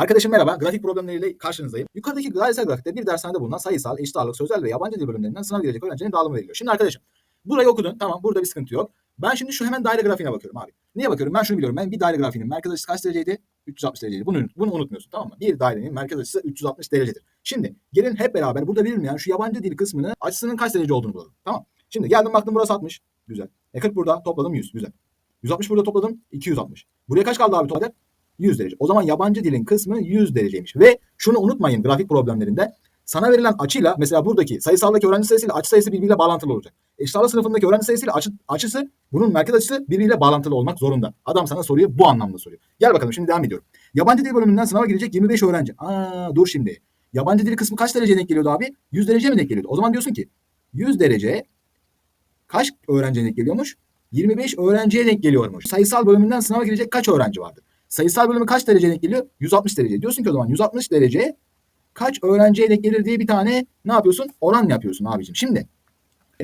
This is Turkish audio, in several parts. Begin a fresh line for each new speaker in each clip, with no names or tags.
Arkadaşım merhaba, grafik problemleriyle karşınızdayım. Yukarıdaki gayesel grafikte bir dershanede bulunan sayısal, eşit ağırlık, sözel ve yabancı dil bölümlerinden sınav girecek öğrencinin dağılımı veriliyor. Şimdi arkadaşım, burayı okudun, tamam burada bir sıkıntı yok. Ben şimdi şu hemen daire grafiğine bakıyorum abi. Niye bakıyorum? Ben şunu biliyorum. Ben bir daire grafiğinin merkez açısı kaç dereceydi? 360 dereceydi. Bunu, bunu unutmuyorsun tamam mı? Bir dairenin merkez açısı 360 derecedir. Şimdi gelin hep beraber burada verilmeyen şu yabancı dil kısmını açısının kaç derece olduğunu bulalım. Tamam. Şimdi geldim baktım burası 60. Güzel. E 40 burada topladım 100. Güzel. 160 burada topladım 260. Buraya kaç kaldı abi total? 100 derece. O zaman yabancı dilin kısmı 100 dereceymiş. Ve şunu unutmayın grafik problemlerinde sana verilen açıyla mesela buradaki sayısaldaki öğrenci sayısıyla açı sayısı birbiriyle bağlantılı olacak. Eşit ağırlık sınıfındaki öğrenci sayısıyla açı, açısı bunun merkez açısı birbiriyle bağlantılı olmak zorunda. Adam sana soruyu bu anlamda soruyor. Gel bakalım şimdi devam ediyorum. Yabancı dil bölümünden sınava girecek 25 öğrenci. Aa dur şimdi. Yabancı dil kısmı kaç dereceye denk geliyordu abi? 100 derece mi denk geliyordu? O zaman diyorsun ki 100 derece kaç öğrenciye denk geliyormuş? 25 öğrenciye denk geliyormuş. Sayısal bölümünden sınava girecek kaç öğrenci vardı? Sayısal bölümü kaç dereceye denk geliyor? 160 derece. Diyorsun ki o zaman 160 derece kaç öğrenciye denk gelir diye bir tane ne yapıyorsun? Oran yapıyorsun abicim. Şimdi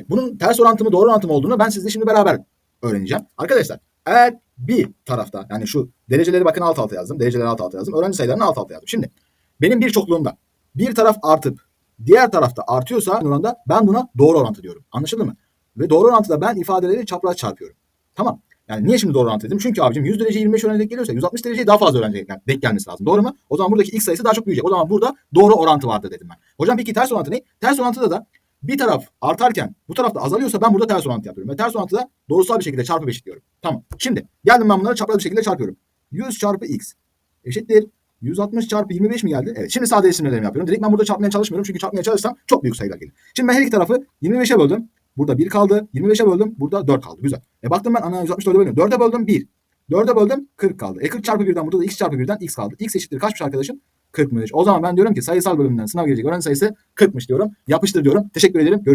bunun ters orantı mı doğru orantı olduğunu ben sizle şimdi beraber öğreneceğim. Arkadaşlar eğer bir tarafta yani şu dereceleri bakın alt alta yazdım. Dereceleri alt alta yazdım. Öğrenci sayılarını alt alta yazdım. Şimdi benim bir çokluğumda bir taraf artıp diğer tarafta artıyorsa oranda ben buna doğru orantı diyorum. Anlaşıldı mı? Ve doğru orantıda ben ifadeleri çapraz çarpıyorum. Tamam. Yani niye şimdi doğru orantı dedim? Çünkü abicim 100 derece 25 öğrenci denk geliyorsa 160 dereceye daha fazla öğrenci denk- denk gelmesi lazım. Doğru mu? O zaman buradaki x sayısı daha çok büyüyecek. O zaman burada doğru orantı vardır dedim ben. Hocam peki ters orantı ne? Ters orantıda da bir taraf artarken bu tarafta azalıyorsa ben burada ters orantı yapıyorum. Ve ters orantıda doğrusal bir şekilde çarpıp eşitliyorum. Tamam. Şimdi geldim ben bunları çapraz bir şekilde çarpıyorum. 100 çarpı x eşittir. 160 çarpı 25 mi geldi? Evet. Şimdi sadece isimlerimi yapıyorum. Direkt ben burada çarpmaya çalışmıyorum. Çünkü çarpmaya çalışsam çok büyük sayılar gelir. Şimdi ben her iki tarafı 25'e böldüm. Burada 1 kaldı. 25'e böldüm. Burada 4 kaldı. Güzel. E baktım ben ana 164'e böldüm. 4'e böldüm 1. 4'e böldüm 40 kaldı. E 40 çarpı 1'den burada da x çarpı 1'den x kaldı. x eşittir kaçmış arkadaşım? 40'mış. O zaman ben diyorum ki sayısal bölümünden sınav gelecek öğrenci sayısı 40'mış diyorum. Yapıştır diyorum. Teşekkür ederim. Görüşürüz.